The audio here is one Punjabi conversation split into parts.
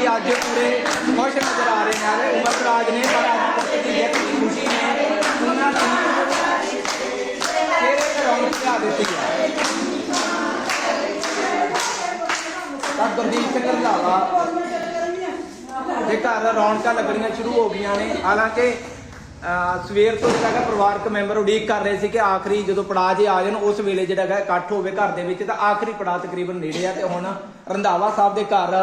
ਜੀ ਅੱਜ ਪੂਰੇ ਖੁਸ਼ ਨਜ਼ਰ ਆ ਰਹੇ ਨੇ ਉਮਰ ਦਰਾਜ ਨੇ ਪਰ ਅੱਜ ਪੁੱਤ ਦੀ ਜਿੱਤ ਦੀ ਖੁਸ਼ੀ ਨੇ ਉਹਨਾਂ ਦੀ ਚਿਹਰੇ ਤੇ ਰੌਣਕ ਲਿਆ ਦਿੱਤੀ ਹੈ। ਤਾਂ ਗੁਰਦੀਪ ਸਿੰਘ ਰੰਧਾਵਾ ਦੇ ਘਰ ਰੌਣਕਾਂ ਲੱਗਣੀਆਂ ਸ਼ੁਰੂ ਹੋ ਗਈਆਂ ਨੇ। ਹਾਲਾਂਕਿ ਅਹ, ਸਵੇਰ ਤੋਂ ਜਿਹੜਾ ਹੈਗਾ ਪਰਿਵਾਰਕ ਮੈਂਬਰ ਉਡੀਕ ਕਰ ਰਹੇ ਸੀ ਕਿ ਆਖਰੀ ਜਦੋਂ ਪੜਾਅ ਜੇ ਆ ਜਾਣ ਉਸ ਵੇਲੇ ਜਿਹੜਾ ਹੈਗਾ ਇਕੱਠ ਹੋਵੇ ਘਰ ਦੇ ਵਿੱਚ ਤਾਂ ਆਖਰੀ ਪੜਾਅ ਤਕਰੀਬਨ ਨੇੜੇ ਆ ਤੇ ਹੁਣ ਰੰਧਾਵਾ ਸਾਹਿਬ ਦੇ ਘਰ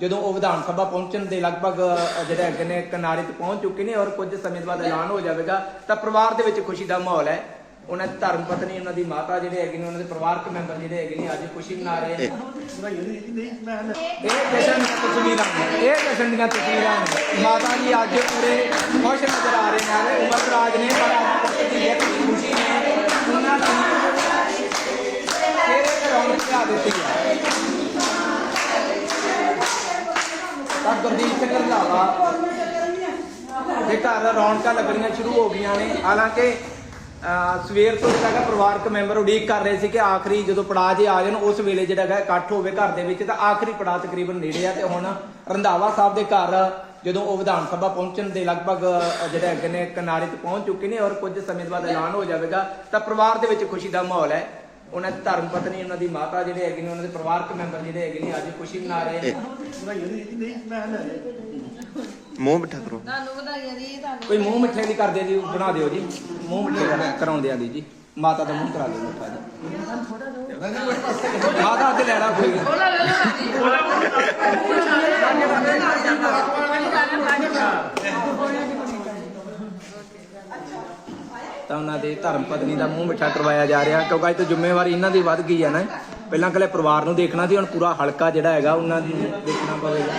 ਜਦੋਂ ਉਹ ਵਿਧਾਨ ਸਭਾ ਪਹੁੰਚਣ ਦੇ ਲਗਭਗ ਅਹ, ਹੈਗੇ ਨੇ ਕਿਨਾਰੇ ਤੇ ਪਹੁੰਚ ਚੁੱਕੇ ਨੇ ਔਰ ਕੁਝ ਸਮੇਂ ਬਾਅਦ ਐਲਾਨ ਹੋ ਜਾਵੇਗਾ ਤਾਂ ਪਰਿਵਾਰ ਦੇ ਵਿੱਚ ਖੁਸ਼ੀ ਦਾ ਮਾਹੌਲ ਹੈ। ਉਹਨਾਂ ਦੀ ਧਰਮ ਪਤਨੀ ਉਹਨਾਂ ਦੀ ਮਾਤਾ ਜਿਹੜੇ ਹੈਗੇ ਨੇ ਉਹਨਾਂ ਦੇ ਪਰਿਵਾਰਕ ਮੈਂਬਰ ਜਿਹੜੇ ਹੈਗੇ ਨੇ ਅੱਜ ਖੁਸ਼ੀ ਮਨਾ ਰਹੇ ਨੇ। ਇਹ ਜਸ਼ਨ ਦੀਆਂ ਤਸਵੀਰਾਂ ਨੇ ਇਹ ਜਸ਼ਨ ਦੀਆਂ ਤਸਵੀਰਾਂ ਨੇ। ਮਾਤਾ ਜੀ ਅੱਜ ਪੂਰੇ ਖੁਸ਼ ਨਜ਼ਰ ਆ ਰਹੇ ਨੇ ਉਮਰ ਦਰਾਜ ਨੇ ਪਰ ਅੱਜ ਦੀ ਖੁਸ਼ੀ ਨੇ ਉਹਨਾਂ ਤਾਂ ਸਿੰਘ ਰੰਧਾਵਾ ਦੇ ਘਰ ਰੌਣਕਾਂ ਲੱਗਣੀਆਂ ਸ਼ੁਰੂ ਹੋ ਗਈਆਂ ਨੇ। ਹਾਲਾਂਕਿ ਅਹ, ਸਵੇਰ ਤੋਂ ਜਿਹੜਾ ਹੈਗਾ ਪਰਿਵਾਰਕ ਮੈਂਬਰ ਉਡੀਕ ਕਰ ਰਹੇ ਸੀ ਕਿ ਆਖਰੀ ਜਦੋਂ ਪੜਾਅ ਜੇ ਆ ਜਾਣ ਉਸ ਵੇਲੇ ਜਿਹੜਾ ਹੈਗਾ ਇਕੱਠ ਹੋਵੇ ਘਰ ਦੇ ਵਿੱਚ। ਤਾਂ ਆਖਰੀ ਪੜਾਅ ਤਕਰੀਬਨ ਨੇੜੇ ਆ ਤੇ ਹੁਣ ਰੰਧਾਵਾ ਸਾਹਿਬ ਦੇ ਘਰ ਜਦੋਂ ਉਹ ਵਿਧਾਨ ਸਭਾ ਪਹੁੰਚਣ ਦੇ ਲਗਭਗ ਅਹ, ਜਿਹੜੇ ਹੈਗੇ ਨੇ ਕਿਨਾਰੇ ਤੇ ਪਹੁੰਚ ਚੁੱਕੇ ਨੇ ਔਰ ਕੁਝ ਸਮੇਂ ਬਾਅਦ ਐਲਾਨ ਹੋ ਜਾਵੇਗਾ ਤਾਂ ਪਰਿਵਾਰ ਦੇ ਵਿੱਚ ਖੁਸ਼ੀ ਦਾ ਮਾਹੌਲ ਹੈ। ਉਹਨਾਂ ਦੀ ਧਰਮ ਪਤਨੀ ਉਹਨਾਂ ਦੀ ਮਾਤਾ ਜਿਹੜੇ ਹੈਗੇ ਨੇ ਉਹਨਾਂ ਦੇ ਪਰਿਵਾਰਕ ਮੈਂਬਰ ਜਿਹੜੇ ਹੈਗੇ ਨੇ ਅੱਜ ਖੁਸ਼ੀ ਮਨਾ ਰਹੇ ਨੇ। ਮੂੰਹ ਮਿੱਠਾ ਕਰੋ। ਤੁਹਾਨੂੰ ਵਧਾਈਆਂ ਦੀ ਤੁਹਾਨੂੰ ਕੋਈ ਮੂੰਹ ਮਿੱਠੇ ਦੀ ਕਰਦੇ ਜੀ ਬਣਾ ਦਿਓ ਜੀ। ਮੂੰਹ ਮਿੱਠੇ ਦਾ ਕਰਾਉਂਦੇ ਆ ਦੀ ਜੀ। ਮਾਤਾ ਦਾ ਮੂੰਹ ਕਰਾ ਦਿਓ ਮਿੱਠਾ ਜੀ। ਮਾਤਾ ਅੱਗੇ ਲੈ ਲਾ ਕੋਈ ਬੋਲਾ ਲੈ ਲਓ ਜੀ ਤਾਂ ਉਹਨਾਂ ਦੇ ਧਰਮ ਪਤਨੀ ਦਾ ਮੂੰਹ ਮਿੱਠਾ ਕਰਵਾਇਆ ਜਾ ਰਿਹਾ, ਕਿਉਂਕਿ ਅੱਜ ਤੋਂ ਜ਼ਿੰਮੇਵਾਰੀ ਇਹਨਾਂ ਦੀ ਵੱਧ ਗਈ ਹੈ ਨਾ। ਪਹਿਲਾਂ ਕੱਲੇ ਪਰਿਵਾਰ ਨੂੰ ਦੇਖਣਾ ਸੀ, ਹੁਣ ਪੂਰਾ ਹਲਕਾ ਜਿਹੜਾ ਹੈਗਾ, ਉਹਨਾਂ ਦੀ ਦੇਖਣਾ ਪਵੇਗਾ।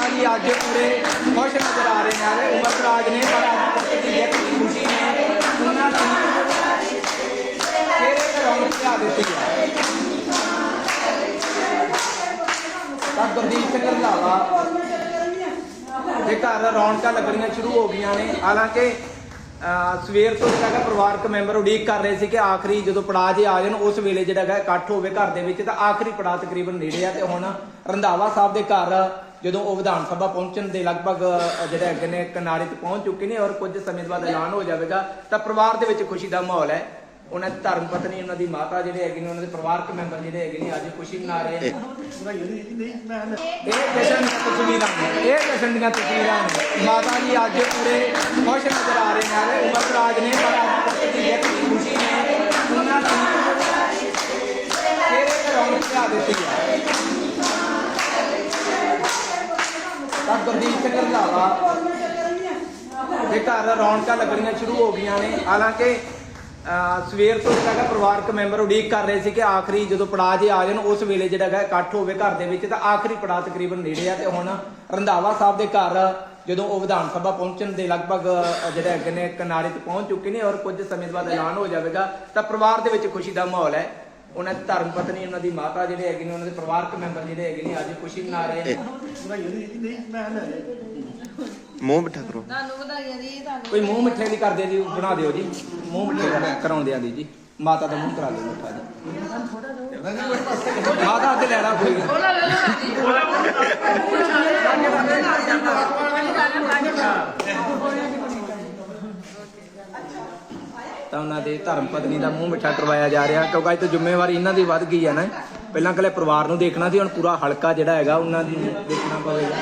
ਹਾਂਜੀ, ਅੱਜ ਪੂਰੇ ਖੁਸ਼ ਨਜ਼ਰ ਆ ਰਹੇ ਨੇ ਉਮਰ ਦਰਾਜ ਨੇ, ਪਰ ਅੱਜ ਦੀ ਜਿੱਤ ਦੀ ਖੁਸ਼ੀ ਨੇ, ਉਹਨਾਂ ਦੀ ਚਿਹਰੇ ਤੇ ਰੌਣਕ ਲਿਆ ਦਿੱਤੀ ਹੈ। ਤਾਂ ਗੁਰਦੀਪ ਸਿੰਘ ਰੰਧਾਵਾ ਦੇ ਘਰ ਰੌਣਕਾਂ ਲੱਗਣੀਆਂ ਸ਼ੁਰੂ ਹੋ ਗਈਆਂ ਨੇ, ਹਾਲਾਂਕਿ ਸਵੇਰ ਤੋਂ ਜਿਹੜਾ ਹੈਗਾ ਪਰਿਵਾਰਕ ਮੈਂਬਰ ਉਡੀਕ ਕਰ ਰਹੇ ਸੀ ਕਿ ਆਖਰੀ ਜਦੋਂ ਪੜਾਅ ਜੇ ਆ ਜਾਣ ਉਸ ਵੇਲੇ ਜਿਹੜਾ ਹੈਗਾ ਇਕੱਠ ਹੋਵੇ ਘਰ ਦੇ ਵਿੱਚ ਤਾਂ ਆਖਰੀ ਪੜਾਅ ਤਕਰੀਬਨ ਨੇੜੇ ਆ ਤੇ ਹੁਣ ਰੰਧਾਵਾ ਸਾਹਿਬ ਦੇ ਘਰ ਜਦੋਂ ਉਹ ਵਿਧਾਨ ਸਭਾ ਪਹੁੰਚਣ ਦੇ ਲਗਭਗ ਅਹ, ਜਿਹੜੇ ਹੈਗੇ ਨੇ ਕਿਨਾਰੇ ਤੇ ਪਹੁੰਚ ਚੁੱਕੇ ਨੇ ਔਰ ਕੁਝ ਸਮੇਂ ਬਾਅਦ ਐਲਾਨ ਹੋ ਜਾਵੇਗਾ ਤਾਂ ਪਰਿਵਾਰ ਦੇ ਵਿੱਚ ਖੁਸ਼ੀ ਦਾ ਮਾਹੌਲ ਹੈ। ਉਹਨਾਂ ਦੀ ਧਰਮ ਪਤਨੀ ਉਹਨਾਂ ਦੀ ਮਾਤਾ ਜਿਹੜੇ ਹੈਗੇ ਨੇ ਉਹਨਾਂ ਦੇ ਪਰਿਵਾਰਕ ਮੈਂਬਰ ਜਿਹੜੇ ਹੈਗੇ ਨੇ ਅੱਜ ਖੁਸ਼ੀ ਮਨਾ ਰਹੇ ਨੇ। ਇਹ ਜਸ਼ਨ ਦੀਆਂ ਤਸਵੀਰਾਂ ਨੇ ਇਹ ਜਸ਼ਨ ਦੀਆਂ ਤਸਵੀਰਾਂ ਨੇ। ਮਾਤਾ ਜੀ ਅੱਜ ਪੂਰੇ ਖੁਸ਼ ਨਜ਼ਰ ਆ ਰਹੇ ਨੇ ਉਮਰ ਦਰਾਜ ਨੇ ਪਰ ਅੱਜ ਪੁੱਤ ਦੀ ਦੀ ਖੁਸ਼ੀ ਨੇ ਉਹਨਾਂ ਦੀ ਚਿਹਰੇ ਤੇ ਰੌਣਕ ਲਿਆ ਦਿੱਤੀ ਹੈ। ਤਾਂ ਗੁਰਦੀਪ ਸਿੰਘ ਰੰਧਾਵਾ ਦੇ ਘਰ ਰੌਣਕਾਂ ਲੱਗਣੀਆਂ ਸ਼ੁਰੂ ਹੋ ਗਈਆਂ ਨੇ ਹਾਲਾਂਕਿ ਸਵੇਰ ਤੋਂ ਜਿਹੜਾ ਹੈਗਾ ਪਰਿਵਾਰਕ ਮੈਂਬਰ ਉਡੀਕ ਕਰ ਰਹੇ ਸੀ ਕਿ ਆਖਰੀ ਜਦੋਂ ਪੜਾਅ ਜੇ ਆ ਜਾਣ ਉਸ ਵੇਲੇ ਜਿਹੜਾ ਹੈਗਾ ਇਕੱਠ ਹੋਵੇ ਘਰ ਦੇ ਵਿੱਚ ਤਾਂ ਆਖਰੀ ਪੜਾਅ ਤਕਰੀਬਨ ਨੇੜੇ ਆ ਤੇ ਹੁਣ ਰੰਧਾਵਾ ਸਾਹਿਬ ਦੇ ਘਰ ਜਦੋਂ ਉਹ ਵਿਧਾਨ ਸਭਾ ਪਹੁੰਚਣ ਦੇ ਲਗਭਗ ਜਿਹੜੇ ਹੈਗੇ ਨੇ ਕਿਨਾਰੇ ਤੇ ਪਹੁੰਚ ਚੁੱਕੇ ਨੇ ਔਰ ਕੁਝ ਸਮੇਂ ਬਾਅਦ ਐਲਾਨ ਹੋ ਜਾਵੇਗਾ ਤਾਂ ਪਰਿਵਾਰ ਦੇ ਵਿੱਚ ਖੁਸ਼ੀ ਦਾ ਮਾਹੌਲ ਹੈ। ਉਹਨਾਂ ਦੀ ਧਰਮ ਪਤਨੀ ਉਹਨਾਂ ਦੀ ਮਾਤਾ ਜਿਹੜੇ ਹੈਗੇ ਨੇ ਉਹਨਾਂ ਦੇ ਪਰਿਵਾਰਕ ਮੈਂਬਰ ਜਿਹੜੇ ਹੈਗੇ ਨੇ ਅੱਜ ਖੁਸ਼ੀ ਮਨਾ ਰਹੇ ਨੇ। ਮੂੰਹ ਮਿੱਠਾ ਕਰੋ। ਤੁਹਾਨੂੰ ਵਧਾਈਆਂ ਦੀ ਤੁਹਾਨੂੰ ਕੋਈ ਮੂੰਹ ਮਿੱਠੇ ਦੀ ਕਰਦੇ ਜੀ ਬਣਾ ਦਿਓ ਜੀ। ਮੂੰਹ ਮਿੱਠੇ ਦੀ। ਜੀ। ਮਾਤਾ ਦਾ ਮੂੰਹ ਕਰਾ ਦਿਓ ਮਿੱਠਾ ਜੀ ਮਾਤਾ ਅੱਗੇ ਲੈ ਲਾ ਕੋਈ। ਲਓ ਤਾਂ ਉਹਨਾਂ ਦੇ ਧਰਮ ਪਤਨੀ ਦਾ ਮੂੰਹ ਮਿੱਠਾ ਕਰਵਾਇਆ ਜਾ ਰਿਹਾ ਕਿਉਂਕਿ ਅੱਜ ਤੋਂ ਜ਼ਿੰਮੇਵਾਰੀ ਇਹਨਾਂ ਦੀ ਵੱਧ ਗਈ ਹੈ ਨਾ। ਪਹਿਲਾਂ ਕੱਲੇ ਪਰਿਵਾਰ ਨੂੰ ਦੇਖਣਾ ਸੀ ਹੁਣ ਪੂਰਾ ਹਲਕਾ ਜਿਹੜਾ ਹੈਗਾ ਉਹਨਾਂ ਦੀ ਦੇਖਣਾ ਪਵੇਗਾ।